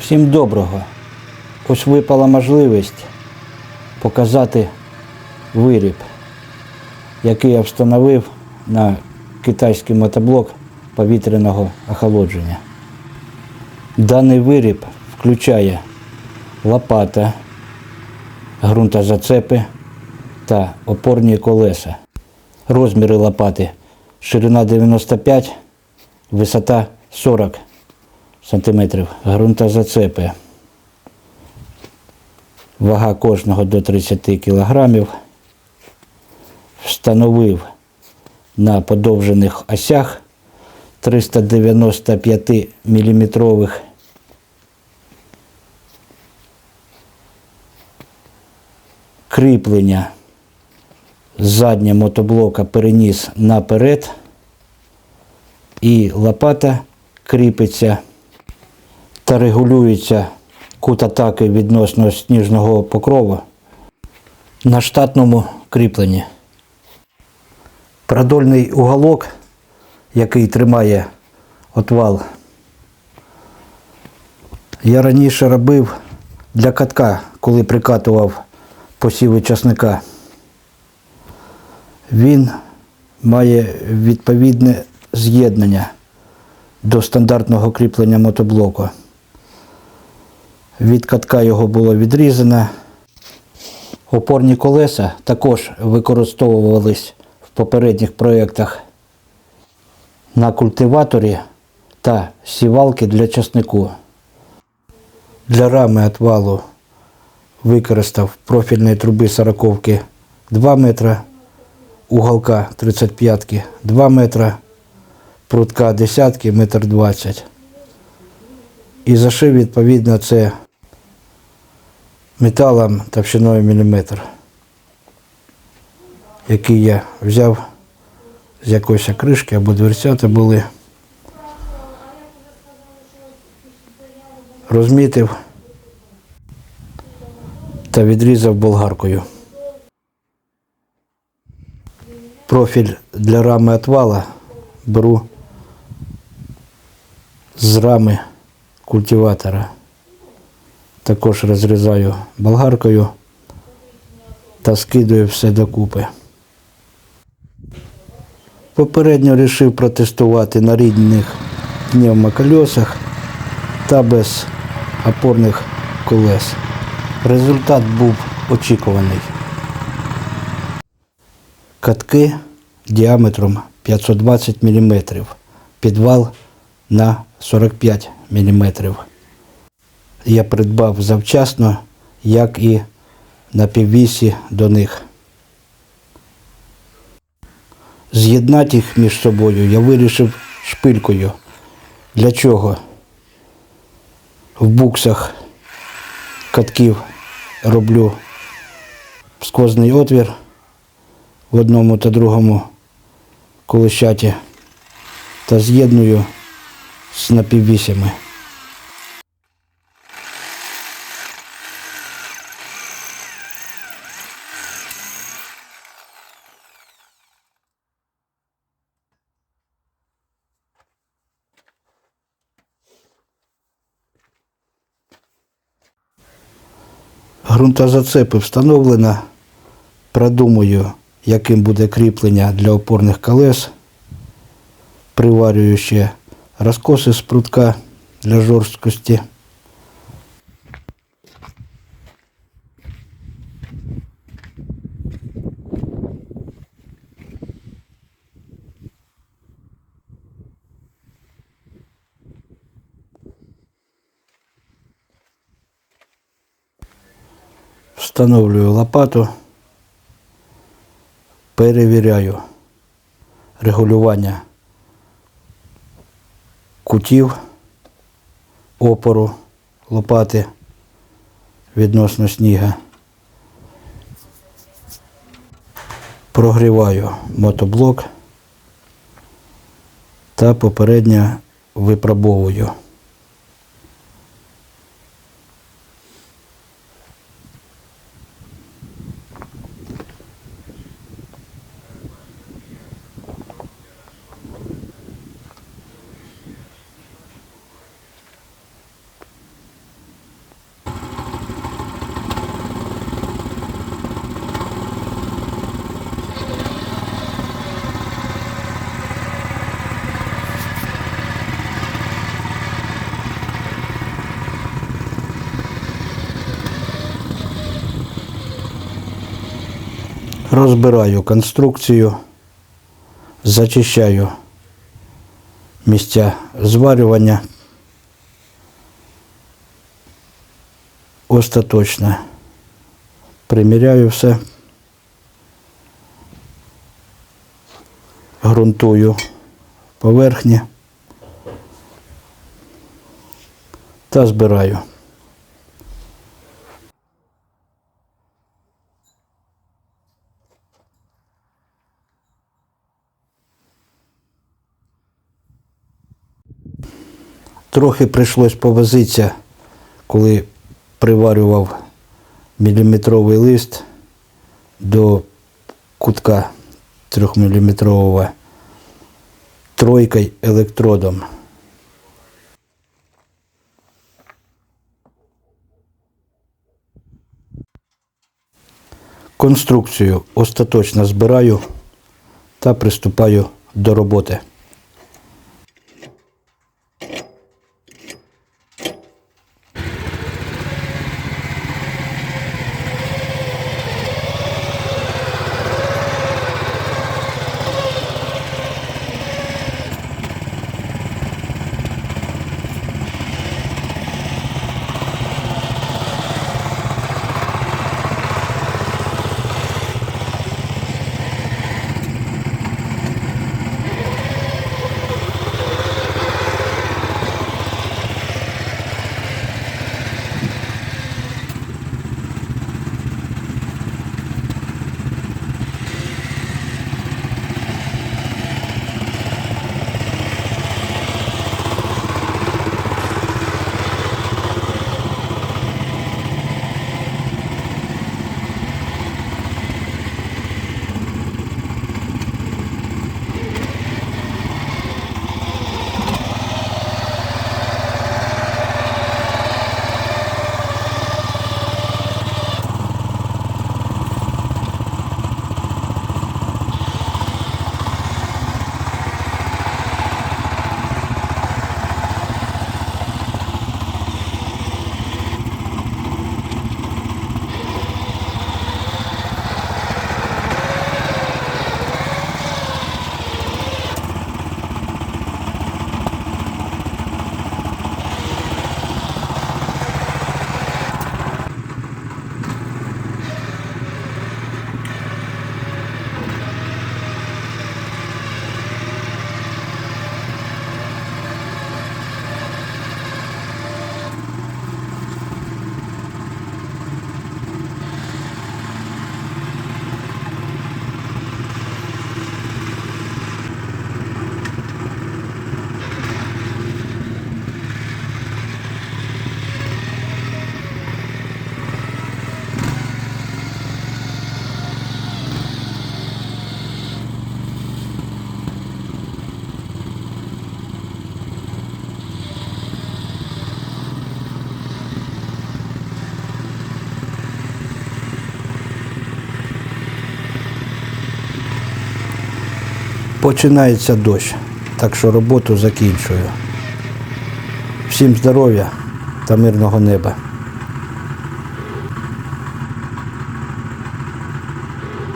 Всім доброго. Ось випала можливість показати виріб, який я встановив на китайський мотоблок повітряного охолодження. Даний виріб включає лопата, ґрунтозацепи та опорні колеса. Розміри лопати ширина 95, висота 40 сантиметрів. Ґрунтозацепи. Вага кожного до 30 кілограмів. Встановив на подовжених осях 395 міліметрових кріплення заднього мотоблока переніс наперед і лопата кріпиться та регулюється кут атаки відносно сніжного покрову на штатному кріпленні. Продольний уголок, який тримає отвал, я раніше робив для катка, коли прикатував посіви часника. Він має відповідне з'єднання до стандартного кріплення мотоблоку. Від катка його було відрізано. Опорні колеса також використовувались в попередніх проєктах на культиваторі та сівалки для часнику. Для рами отвалу використав профільної труби сороковки 2 метра, уголка 35 2 метра, прутка десятки метр 20. І зашив відповідно це металом товщиною міліметр, який я взяв з якоїсь кришки або дверцята були. Розмітив та відрізав болгаркою. Профіль для рами отвала беру з рами культиватора. Також розрізаю болгаркою та скидаю все докупи. Попередньо вирішив протестувати на рідних пневмокольосах та без опорних колес. Результат був очікуваний. Катки діаметром 520 мм, підвал на 45 мм. Я придбав завчасно, як і на піввісі до них. З'єднати їх між собою я вирішив шпилькою. Для чого? В буксах катків роблю сквозний отвір в одному та другому колещаті та з'єдную з напіввісями. Грунтозацепи встановлено. Продумую, яким буде кріплення для опорних колес. Приварюю ще розкоси з прутка для жорсткості. Встановлюю лопату, перевіряю регулювання кутів опору лопати відносно сніга. Прогріваю мотоблок та попередньо випробовую. Розбираю конструкцію, зачищаю місця зварювання. Остаточно приміряю все. Грунтую поверхні та збираю. Трохи прийшлось повозитися, коли приварював міліметровий лист до кутка трьохміліметрового тройкою електродом. Конструкцію остаточно збираю та приступаю до роботи. Починається дощ, так що роботу закінчую. Всім здоров'я та мирного неба.